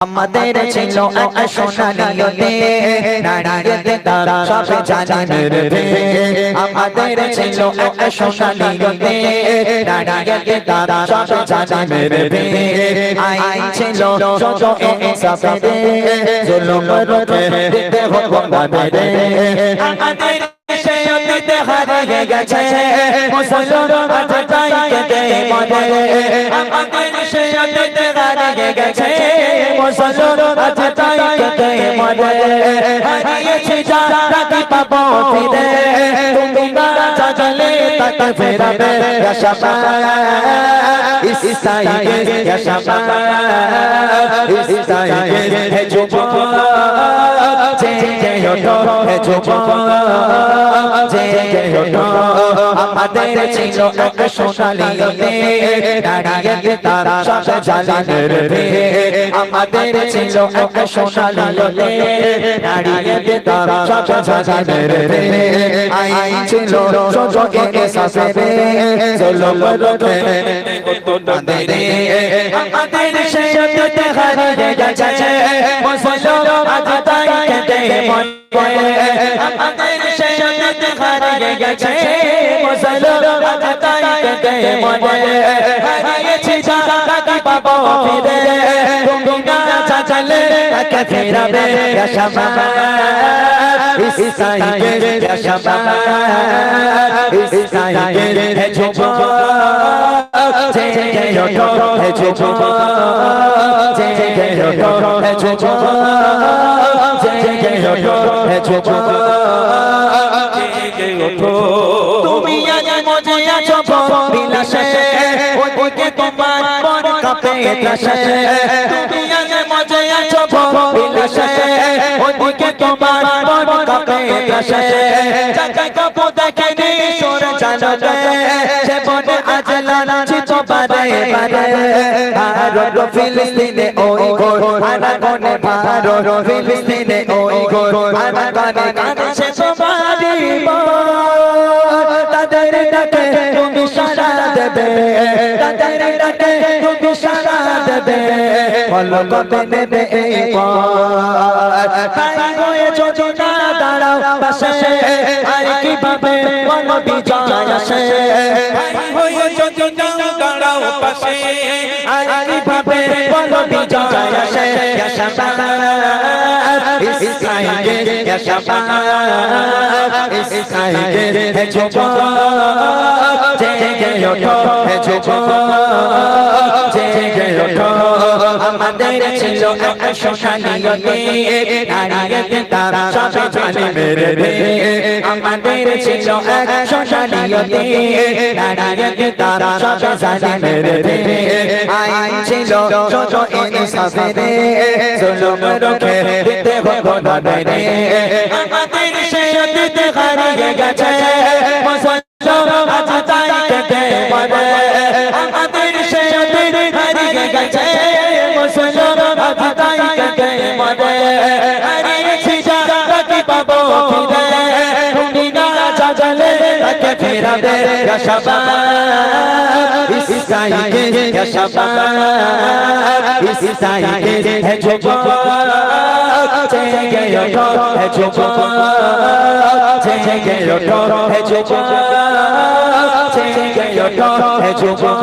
আমাদের ছিল এক সোনালিয়তে নারীতে তারা সব জানে রে আমাদের ছিল এক সোনালিয়তে নারীতে তারা সব জানে রে আই ছিল যত এ সাফে জুলুম রতে দিতে হব রে আমাদের সে অতীতে হারিয়ে গেছে মুসলমান আজ তাই কেটে মরে আমাদের সে অতীতে হারিয়ে গেছে মুসলমান আজ তাই কেটে মরে হারিয়েছি যা রাখি পাবো ফিরে। তুমি না চাচলে তাকে ফেরাবে রশবা ইসাইকে রশবা ইসাইকে হে যুবক জে জে ওঠো হে যুবক জে জে ওঠো আমাদের ছিল এক সোনালিয়তে দাঁড়িয়ে তারা সব জানে রে আমাদের ছিল এক সোনালিয়তে দাঁড়িয়ে তারা সব জানে রে আই ছিল সোজকে সাসে চলো বলতে রে আমাদের সেই হারিয়ে গেছে মুসলমান আজ তাই কেটে মরে আমাদের সেই হারিয়ে গেছে মুসলমান তাই কেটে মরে হারিয়েছি যারা কি পাবো ফিরে। তুমি না চাচলে তাকে ফেরাবে রশবা ইসাইকে রশবা ইসাইকে হে যুবক জে জে ওঠো হে যুবক জে জে ওঠো হে যুবক জে জে ওঠো তুমি আজ মজে আছো বিলাসে ওদিকে তোমার মন কাঁপে ত্রাসে। সোর জানো আজ লালাচি তো বারে বারে ভারত, ফিলিস্তিনে ওই গোর আনা ভারত, ফিলিস্তিনে ওই গোর আনা গানে গানে সে তোমারি তাদের ডাকে তুমি সারা দেবে। তাদের ডাকে তুমি সারা দেবে। বলো কবে নেবে এই পর তাই হয়েছো না দাঁড়াও পাশে। আর কীভাবে বলো বিজয় না দাঁড়াও পাশে আর কীভাবে বলো বিজয় আসে ইসরাইলে ইয়াশাবা ইসরাইলে হে যুবক জেগে ওঠো হে যুবক জেগে ওঠো আমাদের ছিল সোনালিয়তে দাঁড়িয়ে তারা সব জানে মেরে রে আমাদের ছিল সোনালিয়তে দাঁড়িয়ে তারা সব জানে মেরে রে আইন ছিল ছোট এনে সাফেরে জুলুম রোখে দিতে হব রে আমাদের সেই অতীতে হারিয়ে গেছে মুসলমান আজ তাই কেটে মরে হারিয়েছি যারা কি পাবো ফিরে। তুমি না চাচলে তাকে ফেরাবে রশবা ইসাইকে রশবা ইসাইকে হে যুবক। জেগে ওঠো হে যুবক। জেগে ওঠো হে যুবক। জেগে ওঠো হে যুবক।